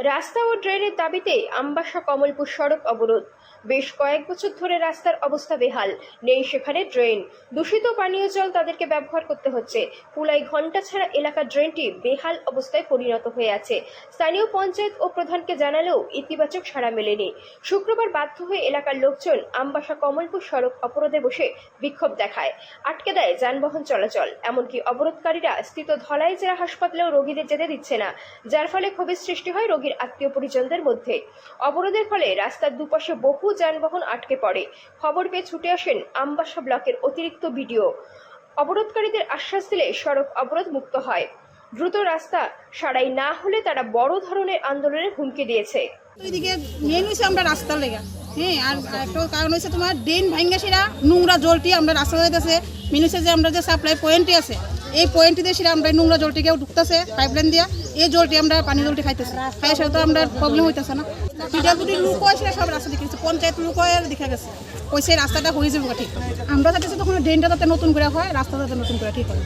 রাস্তা ও ড্রেনের দাবিতে আমবাসা কমলপুর সড়ক অবরোধ। বেশ কয়েক বছর ধরে রাস্তার অবস্থা বেহাল। নেই সেখানে ড্রেন। দূষিত পানীয় জল তাদেরকে ব্যবহার করতে হচ্ছে। কুলাই ঘণ্টা ছাড়া এলাকার ড্রেনটি বেহাল অবস্থায় পরিণত হয়ে আছে। স্থানীয় পঞ্চায়েত ও প্রধানকে জানালেও ইতিবাচক সাড়া মেলেনি। শুক্রবার বাধ্য হয়ে এলাকার লোকজন আমবাসা কমলপুর সড়ক অবরোধে বসে বিক্ষোভ দেখায়। আটকে দেয় যানবাহন চলাচল। এমনকি অবরোধকারীরা স্থিত ধলাই জেলা হাসপাতালেও রোগীদের যেতে দিচ্ছে না, যার ফলে ক্ষোভের সৃষ্টি হয় রোগীর আত্মীয় পরিজনদের মধ্যে। অবরোধের ফলে রাস্তার দুপাশে বহু যানবাহন আটকে পড়ে। খবর পেয়ে ছুটে আসেন আমবাসা ব্লকের অতিরিক্ত বিডিও। অবরোধকারীদের আশ্বাস দিলে সড়ক অবরোধ মুক্ত হয়। দ্রুত রাস্তা সারাই না হলে তারা বড় ধরনের আন্দোলনের হুমকি দিয়েছে। আমরা হ্যাঁ আর একটা কারণ হয়েছে তোমার ড্রেন ভাঙ্গা সেরা নোংরা জলটি আমরা রাস্তা হইতেছে। মেন হচ্ছে যে আমরা যে সাপ্লাই পয়েন্টে আছে। এই পয়েন্টে দিয়ে সেটা আমরা নোংরা জলটিকেও ঢুকতেছে পাইপলাইন দিয়া। এই জলটি আমরা পানি জলটি খাইতেছি। খাই সেটা তো আমরা প্রবলেম হইতেছে না। যদি লোক হয়, সেটা সব রাস্তা দেখেছে পঞ্চায়েত লোক হয় দেখা গেছে। ওই সেই রাস্তাটা হয়ে যাবে ঠিক। আমরা চাইতেছি তখন ড্রেনটা যাতে নতুন করে হয়, রাস্তা যাতে নতুন করে ঠিক হয়।